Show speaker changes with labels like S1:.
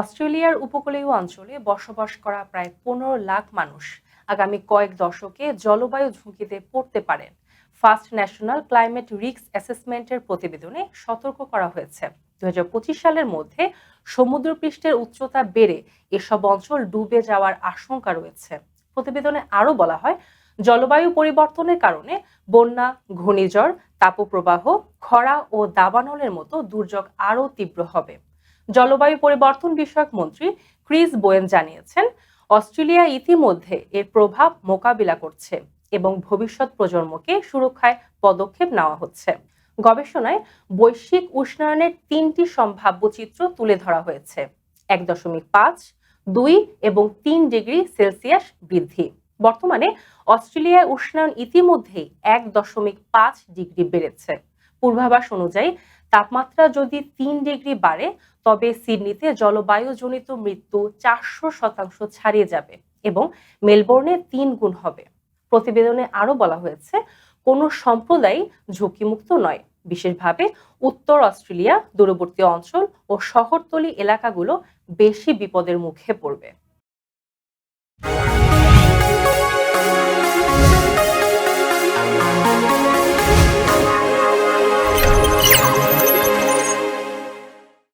S1: অস্ট্রেলিয়ার উপকূলীয় অঞ্চলে বসবাস করা প্রায় পনেরো লাখ মানুষ আগামী কয়েক দশকে জলবায়ু ঝুঁকিতে পড়তে পারেন ফার্স্ট ন্যাশনাল ক্লাইমেট রিস্ক অ্যাসেসমেন্টের প্রতিবেদনে সতর্ক করা হয়েছে। দু হাজার পঁচিশ সালের মধ্যে সমুদ্রপৃষ্ঠের উচ্চতা বেড়ে এসব অঞ্চল ডুবে যাওয়ার আশঙ্কা রয়েছে। প্রতিবেদনে আরও বলা হয়, জলবায়ু পরিবর্তনের কারণে বন্যা, ঘূর্ণিঝড়, তাপপ্রবাহ, খরা ও দাবানলের মতো দুর্যোগ আরও তীব্র হবে। জলবায়ু পরিবর্তন বিষয়ক মন্ত্রী ক্রিস বোয়েন জানিয়েছেন, অস্ট্রেলিয়া ইতিমধ্যে এর প্রভাব মোকাবিলা করছে এবং ভবিষ্যৎ প্রজন্মকে সুরক্ষায় পদক্ষেপ নেওয়া হচ্ছে। গবেষণায় বৈশ্বিক উষ্ণায়নের তিনটি সম্ভাব্য চিত্র তুলে ধরা হয়েছে, এক দশমিক পাঁচ, দুই এবং তিন ডিগ্রি সেলসিয়াস বৃদ্ধি। বর্তমানে অস্ট্রেলিয়ায় উষ্ণায়ন ইতিমধ্যেই এক দশমিক পাঁচ ডিগ্রি বেড়েছে। পূর্বাভাস অনুযায়ী তাপমাত্রা যদি তিন ডিগ্রি বাড়ে, তবে সিডনিতে জলবায়ুজনিত মৃত্যু চারশো শতাংশ ছাড়িয়ে যাবে এবং মেলবোর্নে তিন গুণ হবে। প্রতিবেদনে আরও বলা হয়েছে, কোনো সম্প্রদায় ঝুঁকিমুক্ত নয়। বিশেষভাবে উত্তর অস্ট্রেলিয়া, দূরবর্তী অঞ্চল ও শহরতলি এলাকাগুলো বেশি বিপদের মুখে পড়বে।